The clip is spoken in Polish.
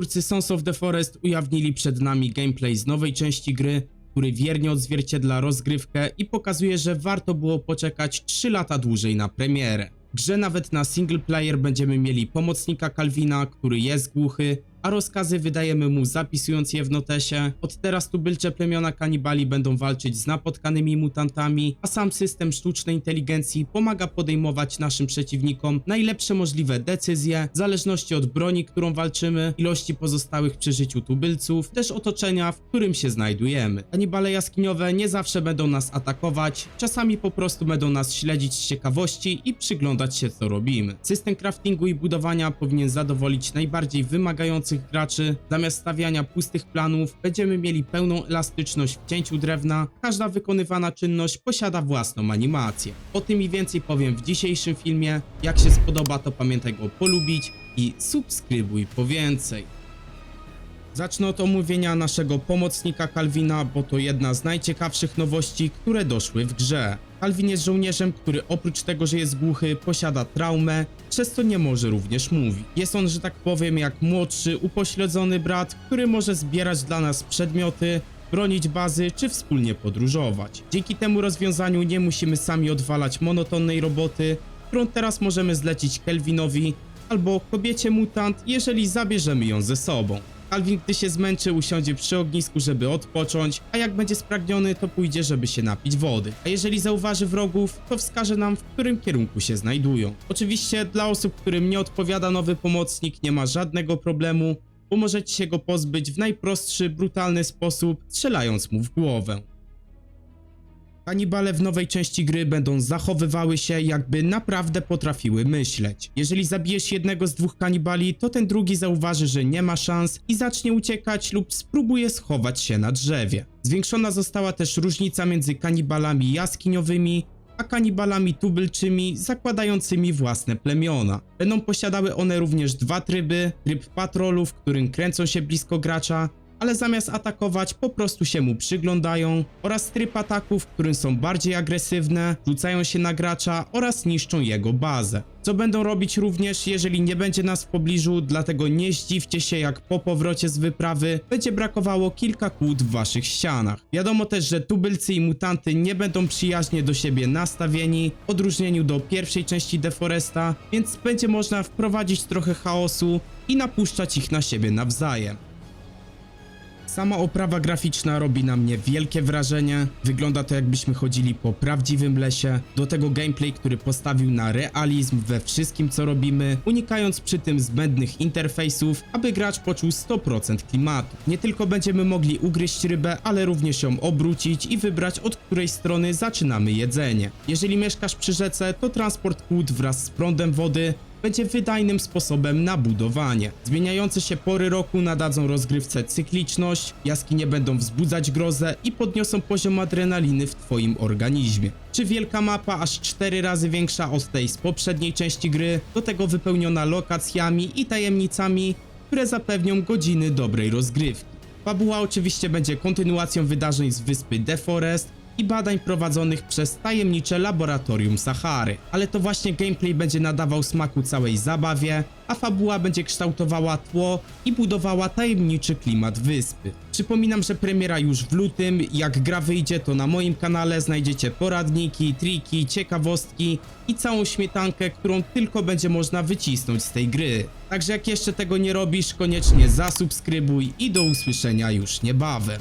Twórcy Sons of the Forest ujawnili przed nami gameplay z nowej części gry, który wiernie odzwierciedla rozgrywkę i pokazuje, że warto było poczekać 3 lata dłużej na premierę. Grze nawet na single player będziemy mieli pomocnika Calvina, który jest głuchy, a rozkazy wydajemy mu zapisując je w notesie. Od teraz tubylcze plemiona kanibali będą walczyć z napotkanymi mutantami, a sam system sztucznej inteligencji pomaga podejmować naszym przeciwnikom najlepsze możliwe decyzje, w zależności od broni, którą walczymy, ilości pozostałych przy życiu tubylców, też otoczenia, w którym się znajdujemy. Kanibale jaskiniowe nie zawsze będą nas atakować, czasami po prostu będą nas śledzić z ciekawości i przyglądać się co robimy. System craftingu i budowania powinien zadowolić najbardziej wymagających graczy. Zamiast stawiania pustych planów, będziemy mieli pełną elastyczność w cięciu drewna. Każda wykonywana czynność posiada własną animację. O tym i więcej powiem w dzisiejszym filmie. Jak się spodoba, to pamiętaj go polubić i subskrybuj po więcej. Zacznę od omówienia naszego pomocnika Kalwina, bo to jedna z najciekawszych nowości, które doszły w grze. Kalwin jest żołnierzem, który oprócz tego, że jest głuchy, posiada traumę, przez co nie może również mówić. Jest on, że tak powiem, jak młodszy, upośledzony brat, który może zbierać dla nas przedmioty, bronić bazy czy wspólnie podróżować. Dzięki temu rozwiązaniu nie musimy sami odwalać monotonnej roboty, którą teraz możemy zlecić Kelvinowi albo kobiecie mutant, jeżeli zabierzemy ją ze sobą. Alvin, gdy się zmęczy, usiądzie przy ognisku, żeby odpocząć, a jak będzie spragniony, to pójdzie, żeby się napić wody. A jeżeli zauważy wrogów, to wskaże nam, w którym kierunku się znajdują. Oczywiście dla osób, którym nie odpowiada nowy pomocnik, nie ma żadnego problemu, bo możecie się go pozbyć w najprostszy, brutalny sposób, strzelając mu w głowę. Kanibale w nowej części gry będą zachowywały się jakby naprawdę potrafiły myśleć. Jeżeli zabijesz jednego z dwóch kanibali, to ten drugi zauważy, że nie ma szans i zacznie uciekać lub spróbuje schować się na drzewie. Zwiększona została też różnica między kanibalami jaskiniowymi a kanibalami tubylczymi zakładającymi własne plemiona. Będą posiadały one również dwa tryby, tryb patrolu, w którym kręcą się blisko gracza, ale zamiast atakować po prostu się mu przyglądają oraz tryb ataków, którym są bardziej agresywne, rzucają się na gracza oraz niszczą jego bazę. Co będą robić również, jeżeli nie będzie nas w pobliżu, dlatego nie zdziwcie się jak po powrocie z wyprawy będzie brakowało kilka kłód w waszych ścianach. Wiadomo też, że tubylcy i mutanty nie będą przyjaźnie do siebie nastawieni, w odróżnieniu do pierwszej części Deforesta, więc będzie można wprowadzić trochę chaosu i napuszczać ich na siebie nawzajem. Sama oprawa graficzna robi na mnie wielkie wrażenie. Wygląda to jakbyśmy chodzili po prawdziwym lesie. Do tego gameplay, który postawił na realizm we wszystkim co robimy, unikając przy tym zbędnych interfejsów, aby gracz poczuł 100% klimatu. Nie tylko będziemy mogli ugryźć rybę, ale również ją obrócić i wybrać od której strony zaczynamy jedzenie. Jeżeli mieszkasz przy rzece, to transport kłód wraz z prądem wody będzie wydajnym sposobem na budowanie. Zmieniające się pory roku nadadzą rozgrywce cykliczność, jaskinie będą wzbudzać grozę i podniosą poziom adrenaliny w twoim organizmie. Czy wielka mapa aż 4 razy większa od tej z poprzedniej części gry, do tego wypełniona lokacjami i tajemnicami, które zapewnią godziny dobrej rozgrywki. Fabuła oczywiście będzie kontynuacją wydarzeń z wyspy Deforest, i badań prowadzonych przez tajemnicze laboratorium Sahary. Ale to właśnie gameplay będzie nadawał smaku całej zabawie, a fabuła będzie kształtowała tło i budowała tajemniczy klimat wyspy. Przypominam, że premiera już w lutym, jak gra wyjdzie to na moim kanale znajdziecie poradniki, triki, ciekawostki i całą śmietankę, którą tylko będzie można wycisnąć z tej gry. Także jak jeszcze tego nie robisz, koniecznie zasubskrybuj i do usłyszenia już niebawem.